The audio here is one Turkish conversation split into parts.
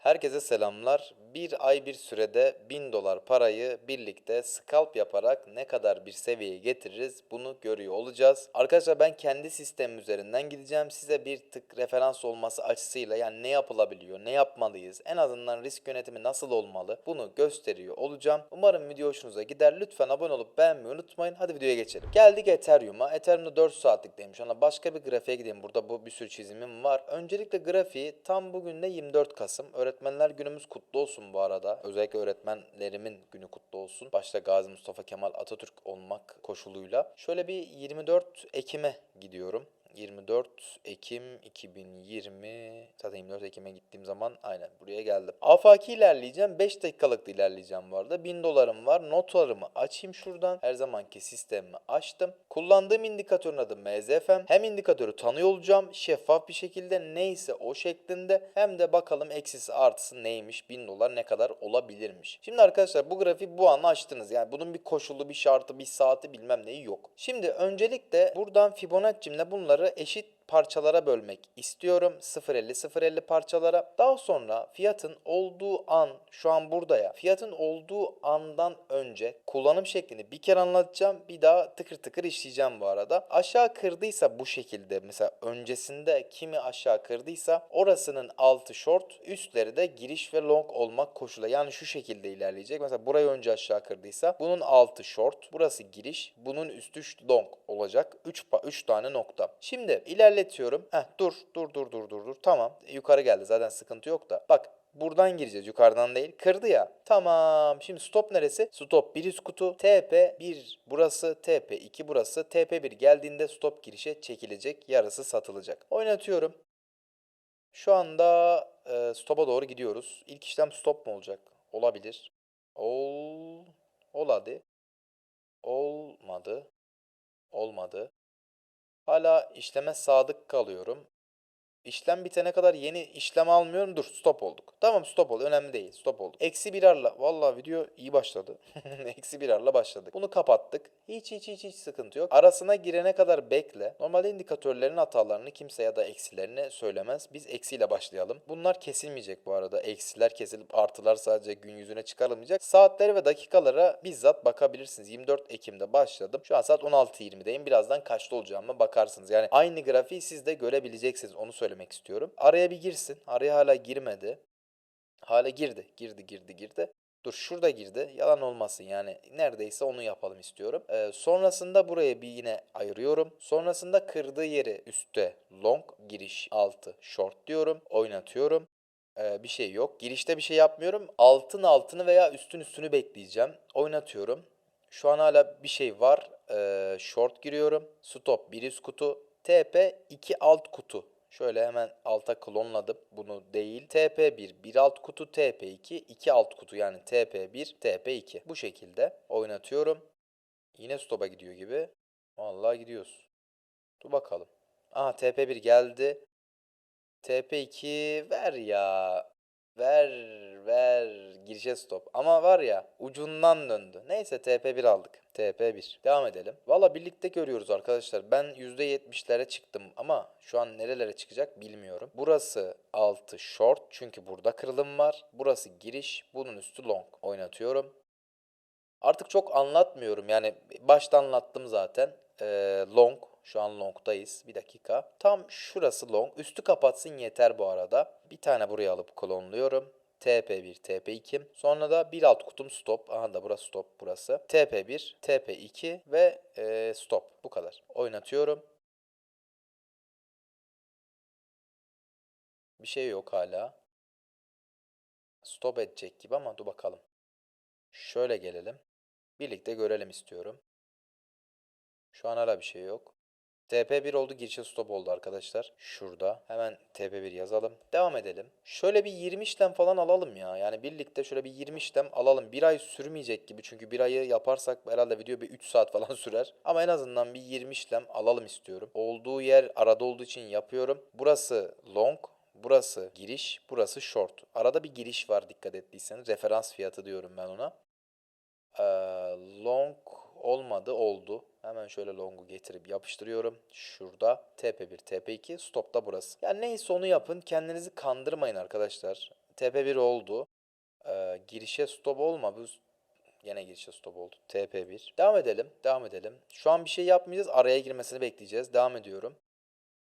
Herkese selamlar. Bir ay bir sürede 1000 dolar parayı birlikte scalp yaparak ne kadar bir seviyeye getiririz bunu görüyor olacağız. Arkadaşlar ben kendi sistemim üzerinden gideceğim. Size bir tık referans olması açısıyla yani ne yapılabiliyor, ne yapmalıyız, en azından risk yönetimi nasıl olmalı bunu gösteriyor olacağım. Umarım video hoşunuza gider. Lütfen abone olup beğenmeyi unutmayın. Hadi videoya geçelim. Geldik Ethereum'a. Ethereum'da 4 saatlikteymiş. Ona başka bir grafiğe gideyim. Burada bu bir sürü çizimim var. Öncelikle grafiği tam bugün de 24 Kasım. Öğretmenler günümüz kutlu olsun bu arada. Özellikle öğretmenlerimin günü kutlu olsun. Başta Gazi Mustafa Kemal Atatürk olmak koşuluyla. Şöyle bir 24 Ekim'e gidiyorum. 24 Ekim 2020 zaten 24 Ekim'e gittiğim zaman aynen buraya geldim. Afaki ilerleyeceğim. 5 dakikalık da ilerleyeceğim bu arada. 1000 dolarım var. Notlarımı açayım şuradan. Her zamanki sistemimi açtım. Kullandığım indikatörün adı MZFM. Hem indikatörü tanıyor olacağım. Şeffaf bir şekilde neyse o şeklinde. Hem de bakalım eksisi artısı neymiş. 1000 dolar ne kadar olabilirmiş. Şimdi arkadaşlar bu grafiği bu an açtınız. Yani bunun bir koşulu, bir şartı, bir saati bilmem neyi yok. Şimdi öncelikle buradan Fibonacci'mle bunları eşit parçalara bölmek istiyorum. 0.50 0.50 parçalara. Daha sonra fiyatın olduğu an şu an burada ya. Fiyatın olduğu andan önce kullanım şeklini bir kere anlatacağım. Bir daha tıkır tıkır işleyeceğim bu arada. Aşağı kırdıysa bu şekilde mesela öncesinde kimi aşağı kırdıysa orasının altı short, üstleri de giriş ve long olmak koşulu. Yani şu şekilde ilerleyecek. Mesela burayı önce aşağı kırdıysa bunun altı short, burası giriş, bunun üstü long olacak. 3 3 tane nokta. Şimdi ilerletiyorum. Heh, dur, dur, dur, dur, dur, dur. Tamam. Yukarı geldi. Zaten sıkıntı yok da. Bak Buradan gireceğiz yukarıdan değil. Kırdı ya. Tamam. Şimdi stop neresi? Stop bir üst kutu. TP1 burası. TP2 burası. TP1 geldiğinde stop girişe çekilecek. Yarısı satılacak. Oynatıyorum. Şu anda e, stop'a doğru gidiyoruz. İlk işlem stop mu olacak? Olabilir. Ol. Ol hadi. Olmadı. Olmadı. Hala işleme sadık kalıyorum. İşlem bitene kadar yeni işlem almıyorum. Dur stop olduk. Tamam stop oldu. Önemli değil. Stop olduk. Eksi bir arla. Vallahi video iyi başladı. Eksi bir arla başladık. Bunu kapattık. Hiç hiç hiç hiç sıkıntı yok. Arasına girene kadar bekle. Normalde indikatörlerin hatalarını kimse ya da eksilerini söylemez. Biz eksiyle başlayalım. Bunlar kesilmeyecek bu arada. Eksiler kesilip artılar sadece gün yüzüne çıkarılmayacak. Saatleri ve dakikalara bizzat bakabilirsiniz. 24 Ekim'de başladım. Şu an saat 16.20'deyim. Birazdan kaçta olacağıma bakarsınız. Yani aynı grafiği siz de görebileceksiniz. Onu söylemek istiyorum. Araya bir girsin. Araya hala girmedi. Hala girdi. Girdi girdi girdi. Dur şurada girdi. Yalan olmasın yani. Neredeyse onu yapalım istiyorum. Ee, sonrasında buraya bir yine ayırıyorum. Sonrasında kırdığı yeri üstte long giriş altı short diyorum. Oynatıyorum. Ee, bir şey yok. Girişte bir şey yapmıyorum. Altın altını veya üstün üstünü bekleyeceğim. Oynatıyorum. Şu an hala bir şey var. Ee, short giriyorum. Stop bir üst kutu. TP 2 alt kutu. Şöyle hemen alta klonladım. Bunu değil. TP1 bir alt kutu, TP2 iki alt kutu. Yani TP1, TP2. Bu şekilde oynatıyorum. Yine stop'a gidiyor gibi. Vallahi gidiyoruz. Dur bakalım. Aha TP1 geldi. TP2 ver ya. Ver ver girişe stop. Ama var ya ucundan döndü. Neyse TP1 aldık. TP1. Devam edelim. Valla birlikte görüyoruz arkadaşlar. Ben %70'lere çıktım ama şu an nerelere çıkacak bilmiyorum. Burası altı short çünkü burada kırılım var. Burası giriş. Bunun üstü long. Oynatıyorum. Artık çok anlatmıyorum. Yani başta anlattım zaten. Ee, long. Şu an long'dayız. Bir dakika. Tam şurası long. Üstü kapatsın yeter bu arada. Bir tane buraya alıp klonluyorum. TP1, TP2. Sonra da bir alt kutum stop. Aha da burası stop burası. TP1, TP2 ve e, stop. Bu kadar. Oynatıyorum. Bir şey yok hala. Stop edecek gibi ama dur bakalım. Şöyle gelelim. Birlikte görelim istiyorum. Şu an hala bir şey yok. TP1 oldu girişe stop oldu arkadaşlar. Şurada. Hemen TP1 yazalım. Devam edelim. Şöyle bir 20 işlem falan alalım ya. Yani birlikte şöyle bir 20 işlem alalım. Bir ay sürmeyecek gibi. Çünkü bir ayı yaparsak herhalde video bir 3 saat falan sürer. Ama en azından bir 20 işlem alalım istiyorum. Olduğu yer arada olduğu için yapıyorum. Burası long. Burası giriş. Burası short. Arada bir giriş var dikkat ettiyseniz. Referans fiyatı diyorum ben ona. Ee, long olmadı oldu. Hemen şöyle long'u getirip yapıştırıyorum. Şurada TP1, TP2, stop da burası. Yani neyse onu yapın. Kendinizi kandırmayın arkadaşlar. TP1 oldu. Ee, girişe stop olma. Bu Yine girişe stop oldu. TP1. Devam edelim. Devam edelim. Şu an bir şey yapmayacağız. Araya girmesini bekleyeceğiz. Devam ediyorum.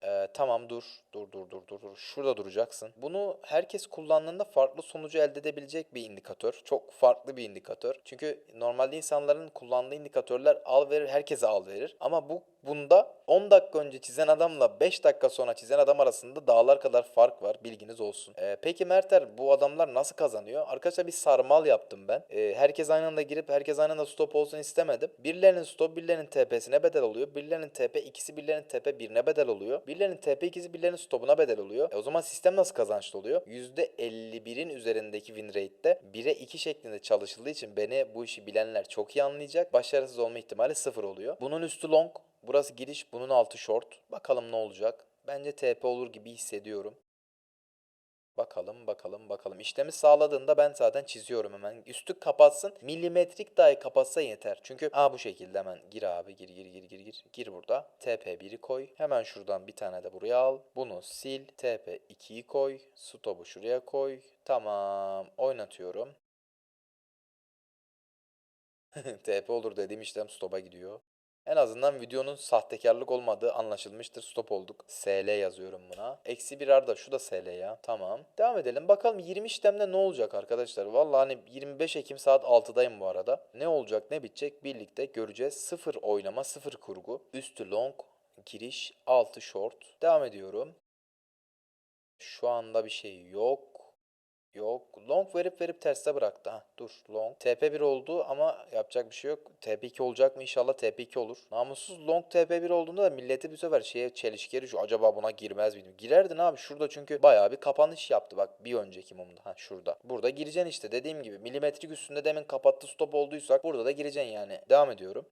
Ee, tamam dur. Dur dur dur dur dur. Şurada duracaksın. Bunu herkes kullandığında farklı sonucu elde edebilecek bir indikatör. Çok farklı bir indikatör. Çünkü normalde insanların kullandığı indikatörler al verir, herkese al verir. Ama bu bunda 10 dakika önce çizen adamla 5 dakika sonra çizen adam arasında dağlar kadar fark var. Bilginiz olsun. Ee, peki Merter bu adamlar nasıl kazanıyor? Arkadaşlar bir sarmal yaptım ben. Ee, herkes aynı anda girip herkes aynı anda stop olsun istemedim. Birilerinin stop birilerinin TP'sine bedel oluyor. Birilerinin TP ikisi birilerinin TP birine bedel oluyor. Birilerinin TP ikisi birilerinin stopuna bedel oluyor. E o zaman sistem nasıl kazançlı oluyor? %51'in üzerindeki win rate'de 1'e 2 şeklinde çalışıldığı için beni bu işi bilenler çok iyi anlayacak. Başarısız olma ihtimali sıfır oluyor. Bunun üstü long. Burası giriş. Bunun altı short. Bakalım ne olacak. Bence TP olur gibi hissediyorum. Bakalım bakalım bakalım. İşlemi sağladığında ben zaten çiziyorum hemen. Üstü kapatsın. Milimetrik dahi kapatsa yeter. Çünkü aa bu şekilde hemen gir abi gir gir gir gir gir. Gir burada. TP1'i koy. Hemen şuradan bir tane de buraya al. Bunu sil. TP2'yi koy. Stop'u şuraya koy. Tamam. Oynatıyorum. TP olur dediğim işlem stop'a gidiyor. En azından videonun sahtekarlık olmadığı anlaşılmıştır. Stop olduk. SL yazıyorum buna. Eksi bir arda şu da SL ya. Tamam. Devam edelim. Bakalım 20 işlemde ne olacak arkadaşlar? Vallahi hani 25 Ekim saat 6'dayım bu arada. Ne olacak ne bitecek birlikte göreceğiz. Sıfır oynama sıfır kurgu. Üstü long giriş altı short. Devam ediyorum. Şu anda bir şey yok. Yok. Long verip verip terste bıraktı. Ha, dur. Long. TP1 oldu ama yapacak bir şey yok. TP2 olacak mı? İnşallah TP2 olur. Namussuz long TP1 olduğunda da milleti bir sefer şeye çelişki şu acaba buna girmez miydim? Girerdin abi şurada çünkü bayağı bir kapanış yaptı bak bir önceki mumda. Ha şurada. Burada gireceksin işte dediğim gibi milimetrik üstünde demin kapattı stop olduysak burada da gireceksin yani. Devam ediyorum.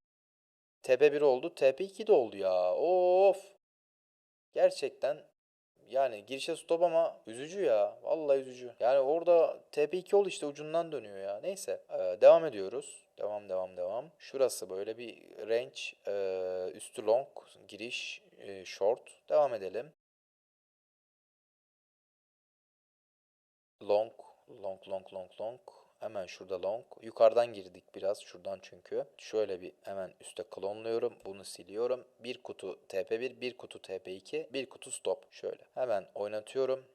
TP1 oldu. TP2 de oldu ya. Of. Gerçekten yani girişe stop ama üzücü ya. Vallahi üzücü. Yani orada TP2 ol işte ucundan dönüyor ya. Neyse. Ee, devam ediyoruz. Devam devam devam. Şurası böyle bir range. ee, üstü long. Giriş ee, short. Devam edelim. Long. Long long long long. Hemen şurada long. Yukarıdan girdik biraz şuradan çünkü. Şöyle bir hemen üste klonluyorum. Bunu siliyorum. Bir kutu TP1, bir kutu TP2, bir kutu stop. Şöyle. Hemen oynatıyorum.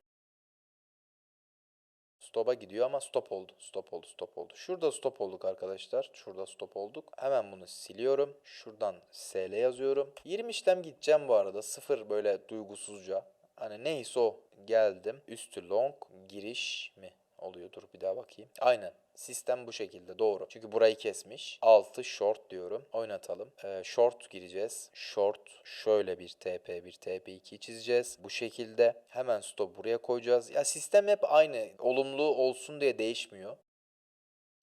Stop'a gidiyor ama stop oldu. Stop oldu, stop oldu. Şurada stop olduk arkadaşlar. Şurada stop olduk. Hemen bunu siliyorum. Şuradan SL yazıyorum. 20 işlem gideceğim bu arada. Sıfır böyle duygusuzca. Hani neyse o geldim. Üstü long giriş mi? Oluyor. Dur bir daha bakayım. Aynen. Sistem bu şekilde doğru. Çünkü burayı kesmiş. 6 short diyorum. Oynatalım. Ee, short gireceğiz. Short şöyle bir TP, bir TP2 çizeceğiz. Bu şekilde hemen stop buraya koyacağız. Ya sistem hep aynı. Olumlu olsun diye değişmiyor.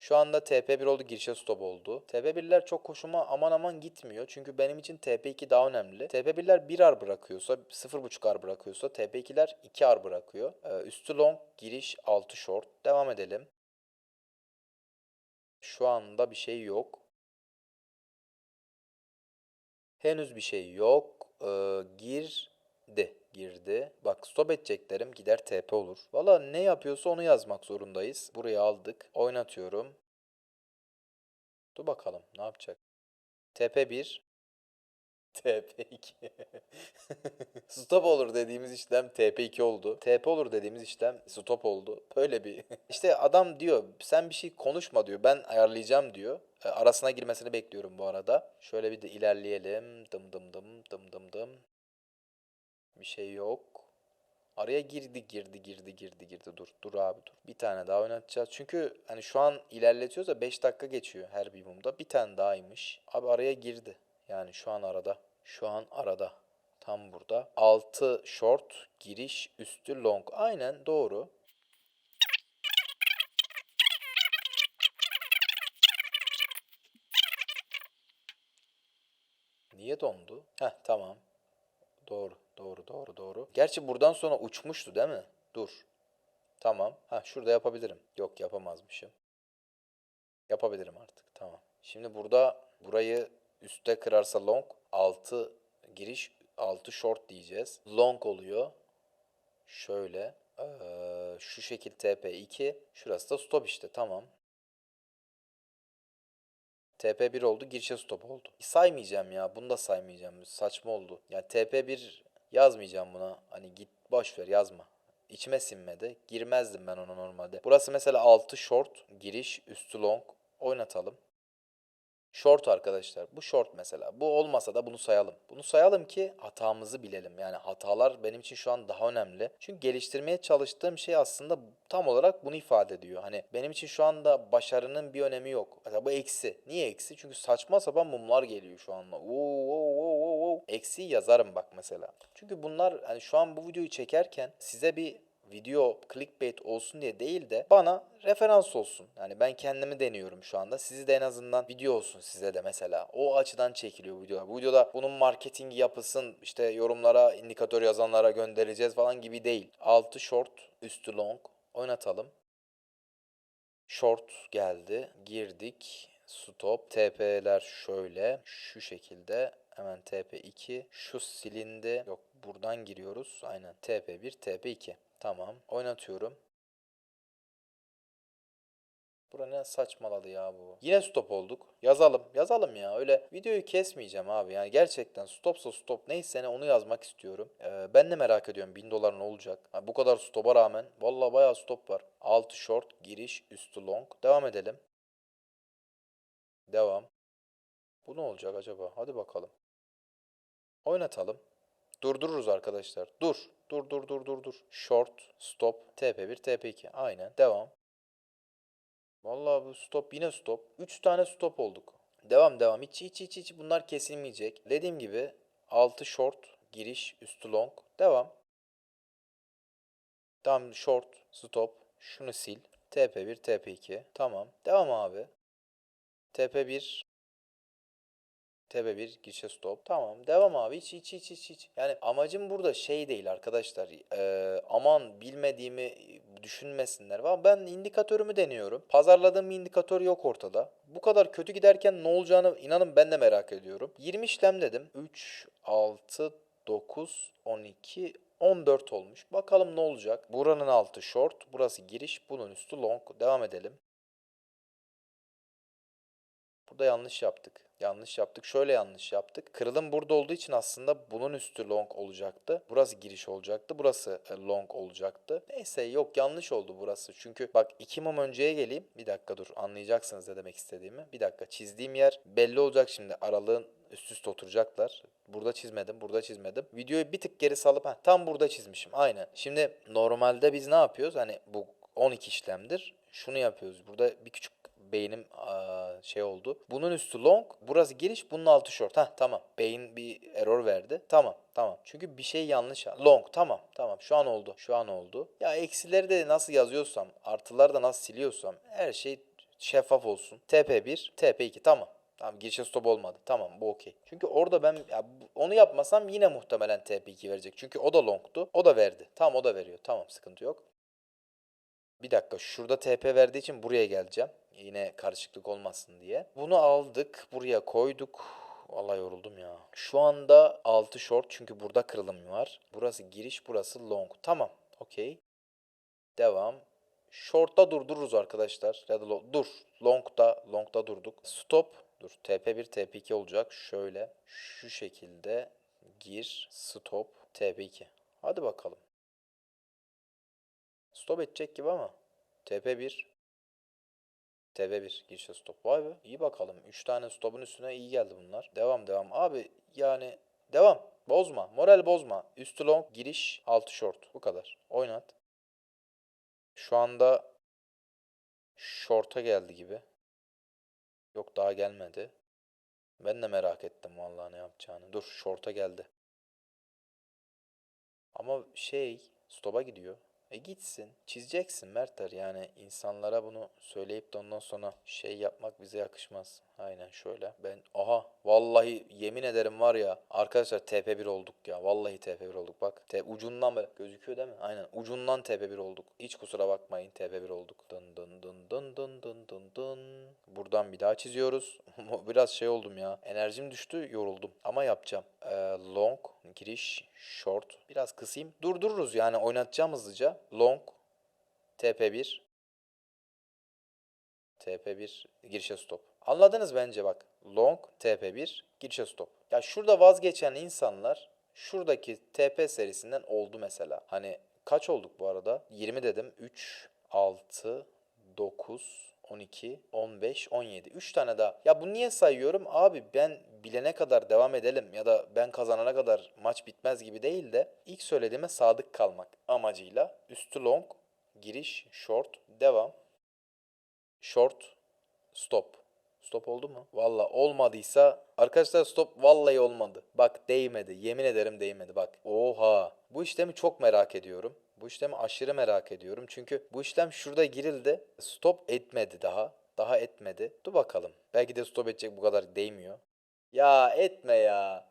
Şu anda TP1 oldu girişe stop oldu. TP1'ler çok hoşuma aman aman gitmiyor. Çünkü benim için TP2 daha önemli. TP1'ler 1 ar bırakıyorsa 0.5 ar bırakıyorsa TP2'ler 2 ar bırakıyor. Ee, üstü long giriş altı short. Devam edelim. Şu anda bir şey yok. Henüz bir şey yok. Ee, girdi. Girdi. Bak stop edeceklerim gider TP olur. Valla ne yapıyorsa onu yazmak zorundayız. Buraya aldık. Oynatıyorum. Dur bakalım ne yapacak. TP1. TP2. stop olur dediğimiz işlem TP2 oldu. TP olur dediğimiz işlem stop oldu. Böyle bir. işte adam diyor sen bir şey konuşma diyor. Ben ayarlayacağım diyor. E, arasına girmesini bekliyorum bu arada. Şöyle bir de ilerleyelim. Dım dım dım dım dım dım. Bir şey yok. Araya girdi girdi girdi girdi girdi dur dur abi dur. Bir tane daha oynatacağız. Çünkü hani şu an ilerletiyoruz da 5 dakika geçiyor her bir mumda. Bir tane dahaymış. Abi araya girdi. Yani şu an arada. Şu an arada. Tam burada. 6 short, giriş, üstü long. Aynen doğru. Niye dondu? Heh tamam. Doğru, doğru, doğru, doğru. Gerçi buradan sonra uçmuştu değil mi? Dur. Tamam. Ha şurada yapabilirim. Yok yapamazmışım. Yapabilirim artık. Tamam. Şimdi burada burayı üstte kırarsa long, altı giriş, altı short diyeceğiz. Long oluyor. Şöyle. Ee, şu şekil TP2. Şurası da stop işte tamam. TP1 oldu, girişe stop oldu. Saymayacağım ya, bunu da saymayacağım. Saçma oldu. Yani TP1 yazmayacağım buna. Hani git boş ver yazma. İçime sinmedi. Girmezdim ben ona normalde. Burası mesela 6 short, giriş, üstü long. Oynatalım. Short arkadaşlar. Bu short mesela. Bu olmasa da bunu sayalım. Bunu sayalım ki hatamızı bilelim. Yani hatalar benim için şu an daha önemli. Çünkü geliştirmeye çalıştığım şey aslında tam olarak bunu ifade ediyor. Hani benim için şu anda başarının bir önemi yok. Mesela bu eksi. Niye eksi? Çünkü saçma sapan mumlar geliyor şu anda. Oo, oo, oo, oo. Eksiği yazarım bak mesela. Çünkü bunlar hani şu an bu videoyu çekerken size bir video clickbait olsun diye değil de bana referans olsun. Yani ben kendimi deniyorum şu anda. Sizi de en azından video olsun size de mesela. O açıdan çekiliyor bu videolar. Bu videoda bunun marketingi yapılsın işte yorumlara indikatör yazanlara göndereceğiz falan gibi değil. Altı short, üstü long oynatalım. Short geldi. Girdik. Stop. TP'ler şöyle. Şu şekilde. Hemen TP2. Şu silindi. Yok buradan giriyoruz. Aynen. TP1, TP2. Tamam. Oynatıyorum. Bura ne saçmaladı ya bu. Yine stop olduk. Yazalım. Yazalım ya. Öyle videoyu kesmeyeceğim abi. Yani gerçekten stopsa stop neyse ne onu yazmak istiyorum. Ee, ben de merak ediyorum 1000 dolar ne olacak. Ha, bu kadar stopa rağmen. Valla bayağı stop var. Altı short, giriş, üstü long. Devam edelim. Devam. Bu ne olacak acaba? Hadi bakalım. Oynatalım. Durdururuz arkadaşlar. Dur. Dur dur dur dur dur. Short, stop, TP1, TP2. Aynen. Devam. Vallahi bu stop yine stop. 3 tane stop olduk. Devam devam. Hiç hiç hiç hiç bunlar kesilmeyecek. Dediğim gibi 6 short, giriş, üstü long. Devam. Tamam short, stop. Şunu sil. TP1, TP2. Tamam. Devam abi. TP1, TB1 gişe stop. Tamam devam abi hiç hiç hiç hiç hiç. Yani amacım burada şey değil arkadaşlar. Ee, aman bilmediğimi düşünmesinler. Ben indikatörümü deniyorum. Pazarladığım bir indikatör yok ortada. Bu kadar kötü giderken ne olacağını inanın ben de merak ediyorum. 20 işlem dedim. 3, 6, 9, 12, 14 olmuş. Bakalım ne olacak. Buranın altı short. Burası giriş. Bunun üstü long. Devam edelim. Burada yanlış yaptık. Yanlış yaptık. Şöyle yanlış yaptık. Kırılım burada olduğu için aslında bunun üstü long olacaktı. Burası giriş olacaktı. Burası e, long olacaktı. Neyse yok yanlış oldu burası. Çünkü bak iki mum önceye geleyim. Bir dakika dur anlayacaksınız ne demek istediğimi. Bir dakika çizdiğim yer belli olacak şimdi. Aralığın üst üste oturacaklar. Burada çizmedim, burada çizmedim. Videoyu bir tık geri salıp ha, tam burada çizmişim. Aynen. Şimdi normalde biz ne yapıyoruz? Hani bu 12 işlemdir. Şunu yapıyoruz. Burada bir küçük beynim aa, şey oldu. Bunun üstü long, burası giriş, bunun altı short. Heh tamam. Beyin bir error verdi. Tamam, tamam. Çünkü bir şey yanlış. Long, tamam, tamam. Şu an oldu. Şu an oldu. Ya eksileri de nasıl yazıyorsam, artıları da nasıl siliyorsam her şey şeffaf olsun. TP1, TP2 tamam. Tamam girişe stop olmadı. Tamam bu okey. Çünkü orada ben ya, onu yapmasam yine muhtemelen TP2 verecek. Çünkü o da longtu. O da verdi. Tamam o da veriyor. Tamam sıkıntı yok. Bir dakika şurada TP verdiği için buraya geleceğim. Yine karışıklık olmasın diye. Bunu aldık buraya koyduk. Vallahi yoruldum ya. Şu anda 6 short çünkü burada kırılım var. Burası giriş burası long. Tamam okey. Devam. Short'ta durdururuz arkadaşlar. Ya da lo- dur. Long'da long'da durduk. Stop. Dur. TP1 TP2 olacak. Şöyle şu şekilde gir stop TP2. Hadi bakalım. Stop edecek gibi ama. TP1. TP1 girişe stop. Vay be. İyi bakalım. 3 tane stopun üstüne iyi geldi bunlar. Devam devam. Abi yani devam. Bozma. Moral bozma. Üstü long giriş altı short. Bu kadar. Oynat. Şu anda short'a geldi gibi. Yok daha gelmedi. Ben de merak ettim vallahi ne yapacağını. Dur short'a geldi. Ama şey stop'a gidiyor. E gitsin. Çizeceksin Mertler yani insanlara bunu söyleyip de ondan sonra şey yapmak bize yakışmaz. Aynen şöyle. Ben aha vallahi yemin ederim var ya arkadaşlar TP1 olduk ya. Vallahi TP1 olduk bak. T ucundan böyle gözüküyor değil mi? Aynen ucundan TP1 olduk. Hiç kusura bakmayın TP1 olduk. Dın dın dın dın dın dın dın dın. Buradan bir daha çiziyoruz. Biraz şey oldum ya. Enerjim düştü yoruldum. Ama yapacağım. Ee, long giriş short. Biraz kısayım. Durdururuz yani oynatacağım hızlıca. Long TP1 TP1 girişe stop. Anladınız bence bak. Long TP1 girişe stop. Ya şurada vazgeçen insanlar şuradaki TP serisinden oldu mesela. Hani kaç olduk bu arada? 20 dedim. 3, 6, 9, 12, 15, 17. 3 tane daha. Ya bu niye sayıyorum? Abi ben bilene kadar devam edelim ya da ben kazanana kadar maç bitmez gibi değil de ilk söylediğime sadık kalmak amacıyla üstü long, giriş, short, devam. Short, stop. Stop oldu mu? Valla olmadıysa arkadaşlar stop vallahi olmadı. Bak değmedi. Yemin ederim değmedi bak. Oha. Bu işlemi çok merak ediyorum. Bu işlemi aşırı merak ediyorum. Çünkü bu işlem şurada girildi. Stop etmedi daha. Daha etmedi. Dur bakalım. Belki de stop edecek bu kadar değmiyor. Ya etme ya.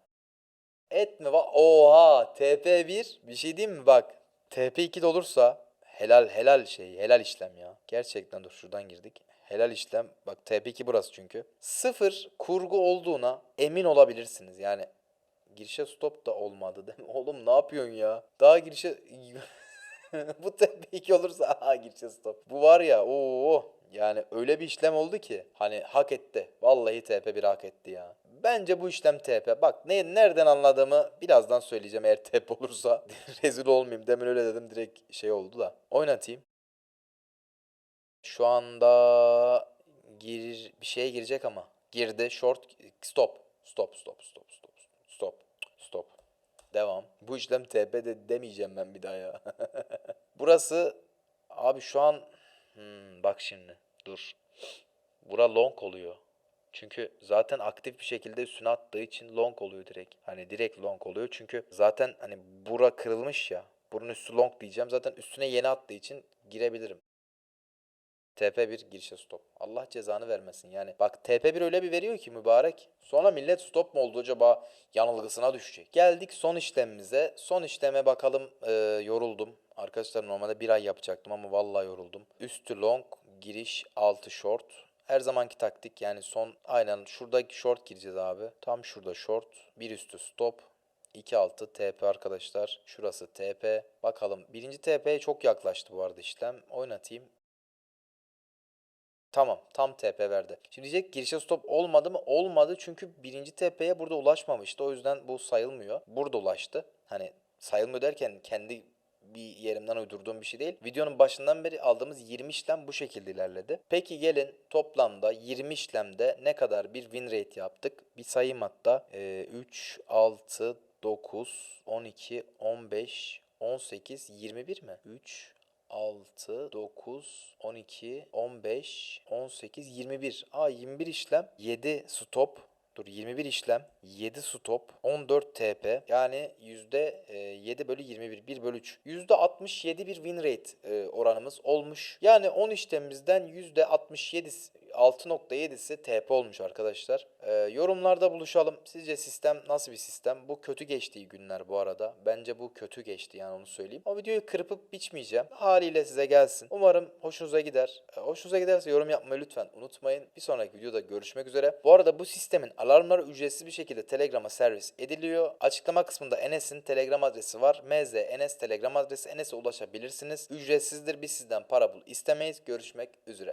Etme. Va- Oha. TP1. Bir şey diyeyim mi? Bak. TP2 de olursa helal helal şey. Helal işlem ya. Gerçekten dur şuradan girdik. Helal işlem. Bak TP2 burası çünkü. Sıfır kurgu olduğuna emin olabilirsiniz. Yani girişe stop da olmadı değil mi? Oğlum ne yapıyorsun ya? Daha girişe... Bu TP2 olursa aha girişe stop. Bu var ya ooo yani öyle bir işlem oldu ki hani hak etti. Vallahi TP1 hak etti ya. Bence bu işlem TP. Bak ne nereden anladığımı birazdan söyleyeceğim eğer TP olursa. Rezil olmayayım. Demin öyle dedim direkt şey oldu da. Oynatayım. Şu anda gir bir şeye girecek ama. Girdi. Short stop. Stop stop stop stop stop stop. Devam. Bu işlem TP de demeyeceğim ben bir daha ya. Burası abi şu an hmm, bak şimdi dur. Bura long oluyor. Çünkü zaten aktif bir şekilde üstüne attığı için long oluyor direkt. Hani direkt long oluyor. Çünkü zaten hani bura kırılmış ya. Bunun üstü long diyeceğim. Zaten üstüne yeni attığı için girebilirim. TP1 girişe stop. Allah cezanı vermesin yani. Bak TP1 öyle bir veriyor ki mübarek. Sonra millet stop mu oldu acaba yanılgısına düşecek. Geldik son işlemimize. Son işleme bakalım Ee, yoruldum. Arkadaşlar normalde bir ay yapacaktım ama vallahi yoruldum. Üstü long, giriş, altı short. Her zamanki taktik yani son aynen şuradaki short gireceğiz abi. Tam şurada short. Bir üstü stop. 2 altı TP arkadaşlar. Şurası TP. Bakalım. Birinci TP'ye çok yaklaştı bu arada işlem. Oynatayım. Tamam. Tam TP verdi. Şimdi diyecek girişe stop olmadı mı? Olmadı çünkü birinci TP'ye burada ulaşmamıştı. O yüzden bu sayılmıyor. Burada ulaştı. Hani sayılmıyor derken kendi bir yerimden uydurduğum bir şey değil. Videonun başından beri aldığımız 20 işlem bu şekilde ilerledi. Peki gelin toplamda 20 işlemde ne kadar bir win rate yaptık? Bir sayayım hatta. Ee, 3, 6, 9, 12, 15, 18, 21 mi? 3, 6, 9, 12, 15, 18, 21. Aa 21 işlem, 7 stop. Dur 21 işlem, 7 stop, 14 TP. Yani yüzde e, 7 bölü 21, 1 bölü 3. Yüzde 67 bir win rate e, oranımız olmuş. Yani 10 işlemimizden yüzde 67'si 6.7'si TP olmuş arkadaşlar. Ee, yorumlarda buluşalım. Sizce sistem nasıl bir sistem? Bu kötü geçtiği günler bu arada. Bence bu kötü geçti yani onu söyleyeyim. O videoyu kırpıp biçmeyeceğim. Haliyle size gelsin. Umarım hoşunuza gider. Ee, hoşunuza giderse yorum yapmayı lütfen unutmayın. Bir sonraki videoda görüşmek üzere. Bu arada bu sistemin alarmları ücretsiz bir şekilde Telegram'a servis ediliyor. Açıklama kısmında Enes'in Telegram adresi var. MZ Enes Telegram adresi. Enes'e ulaşabilirsiniz. Ücretsizdir. Biz sizden para bul istemeyiz. Görüşmek üzere.